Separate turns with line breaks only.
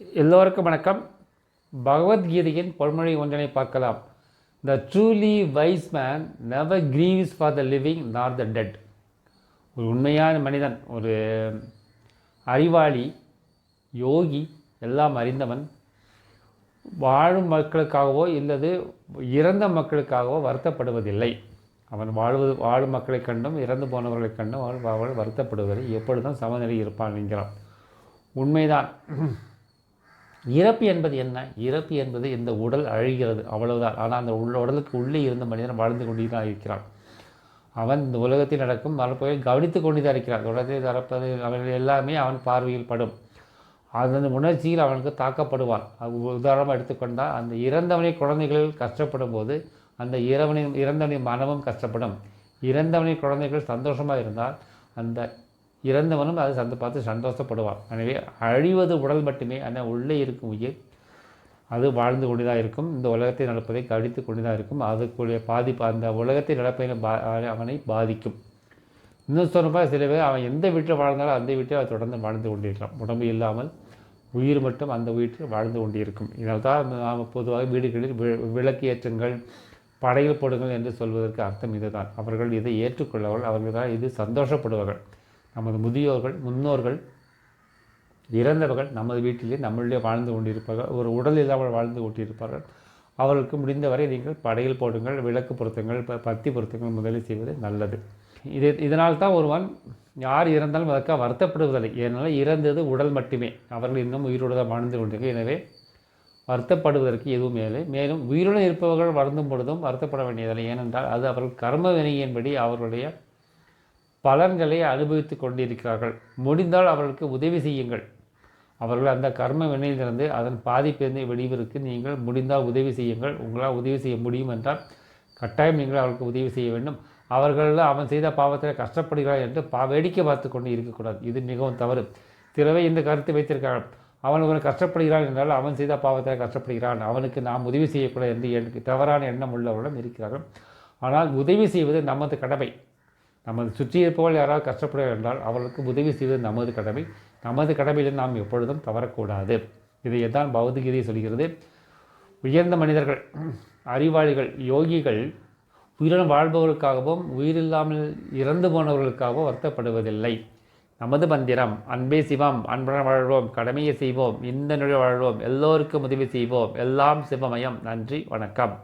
எல்லோருக்கும் வணக்கம். பகவத்கீதையின் பொன்மொழி ஒன்றினை பார்க்கலாம். The truly wise man never grieves for the living nor the dead ஒரு உண்மையான மனிதன் ஒரு அறிவாளி யோகி எல்லாம் அறிந்தவன் வாழும் மக்களுக்காகவோ இல்லது இறந்த மக்களுக்காகவோ வருத்தப்படுவதில்லை. அவன் வாழ்வது வாழும் மக்களை கண்டும் இறந்து போனவர்களை கண்டும் அவள் அவள் வருத்தப்படுவதில்லை. எப்பொழுதும் சமநிலை இருப்பான் என்கிறான். உண்மைதான். இறப்பு என்பது என்ன? இறப்பு என்பது இந்த உடல் அழிகிறது அவ்வளவுதான். ஆனால் அந்த உள்ள உடலுக்கு உள்ளே இருந்த மனிதன் வாழ்ந்து கொண்டே தான் இருக்கிறான். அவன் இந்த உலகத்தில் நடக்கும் மரப்பை கவனித்து கொண்டு தான் இருக்கிறான். உலகத்தில் நடப்பது அவர்கள் எல்லாமே அவன் பார்வையில் படும். அந்த உணர்ச்சியில் அவனுக்கு தாக்கப்படுவான். உதாரணமாக எடுத்துக்கொண்டால் அந்த இறந்தவனை குழந்தைகள் கஷ்டப்படும் போது அந்த இறவனின் இறந்தவனின் மனமும் கஷ்டப்படும். இறந்தவனின் குழந்தைகள் சந்தோஷமாக இருந்தால் அந்த இறந்தவனும் அதை சந்த பார்த்து சந்தோஷப்படுவான். எனவே அழிவது உடல் மட்டுமே ஆனால் உள்ளே இருக்கும் உயிர் அது வாழ்ந்து கொண்டு தான் இருக்கும். இந்த உலகத்தில் நடப்பதை கழித்து கொண்டு தான் இருக்கும். அதுக்குரிய பாதிப்பு அந்த உலகத்தில் நடப்பதை பா அவனை பாதிக்கும். இன்னும் சொன்னப்போ சில பேர் அவன் எந்த வீட்டில் வாழ்ந்தாலும் அந்த வீட்டில் அவன் தொடர்ந்து வாழ்ந்து கொண்டிருக்கலாம். உடம்பு இல்லாமல் உயிர் மட்டும் அந்த வீட்டில் வாழ்ந்து கொண்டிருக்கும். இதனால் தான் நாம் பொதுவாக வீடுகளில் வி- விளக்கு ஏற்றங்கள் படையில் போடுங்கள் என்று சொல்வதற்கு அர்த்தம் இதுதான். அவர்கள் இதை ஏற்றுக்கொள்ளவர்கள் அவர்கள் தான் இது சந்தோஷப்படுவார்கள் நமது முதியோர்கள் முன்னோர்கள் இறந்தவர்கள் நமது வீட்டிலே நம்மளே வாழ்ந்து கொண்டிருப்பார்கள். ஒரு உடல் இல்லாமல் வாழ்ந்து கொண்டிருப்பார்கள். அவர்களுக்கு முடிந்தவரை நீங்கள் படையில் போடுங்கள் விளக்கு பொருத்தங்கள் ப- பத்தி பொருத்தங்கள் முதலில் செய்வது நல்லது. இது இதனால் தான் ஒருவன் யார் இறந்தாலும் அதற்காக வருத்தப்படுவதில்லை. ஏனால் இறந்தது உடல் மட்டுமே. அவர்கள் இன்னும் உயிரோடு தான் வாழ்ந்து கொண்டிருக்க எனவே வருத்தப்படுவதற்கு எதுவும் இல்லை. மேலும் உயிருடன் இருப்பவர்கள் வருந்தும் பொழுதும் வருத்தப்பட வேண்டியதில்லை. ஏனென்றால் அது அவர்கள் கர்ம வினையின்படி அவர்களுடைய பலன்களை அனுபவித்து கொண்டிருக்கிறார்கள். முடிந்தால் அவர்களுக்கு உதவி செய்யுங்கள். அவர்கள் அந்த கர்ம வினையிலிருந்து அதன் பாதிப்பிலிருந்து வெளிவருக்கு நீங்கள் முடிந்தால் உதவி செய்யுங்கள். உங்களால் உதவி செய்ய முடியும் என்றால் கட்டாயம் நீங்கள் அவர்களுக்கு உதவி செய்ய வேண்டும். அவர்கள் அவன் செய்த பாவத்தில் கஷ்டப்படுகிறார் என்று பா வேடிக்கை பார்த்து கொண்டு இருக்கக்கூடாது. இது மிகவும் தவறு. திறவை இந்த கருத்து வைத்திருக்கிறான். அவன் ஒரு கஷ்டப்படுகிறான் என்றால் அவன் செய்த பாவத்தில் கஷ்டப்படுகிறான். அவனுக்கு நாம் உதவி செய்யக்கூடாது என்று எனக்கு தவறான எண்ணம் உள்ளவர்களும் இருக்கிறார்கள். ஆனால் உதவி செய்வது நமது கடமை. நமது சுற்றி இருப்பவர்கள் யாராவது கஷ்டப்பட என்றால் அவர்களுக்கு உதவி செய்வது நமது கடமை. நமது கடமையில் நாம் எப்பொழுதும் தவறக்கூடாது. இதை தான் பௌத்திகீதை சொல்கிறது. உயர்ந்த மனிதர்கள் அறிவாளிகள் யோகிகள் உயிருடன் வாழ்பவர்களுக்காகவும் உயிரில்லாமல் இறந்து போனவர்களுக்காகவும் வருத்தப்படுவதில்லை. நமது மந்திரம் அன்பே சிவம் அன்புடன் வாழ்வோம் கடமையை செய்வோம் இந்த நொழி வாழ்வோம் எல்லோருக்கும் உதவி செய்வோம். எல்லாம் சிவமயம். நன்றி வணக்கம்.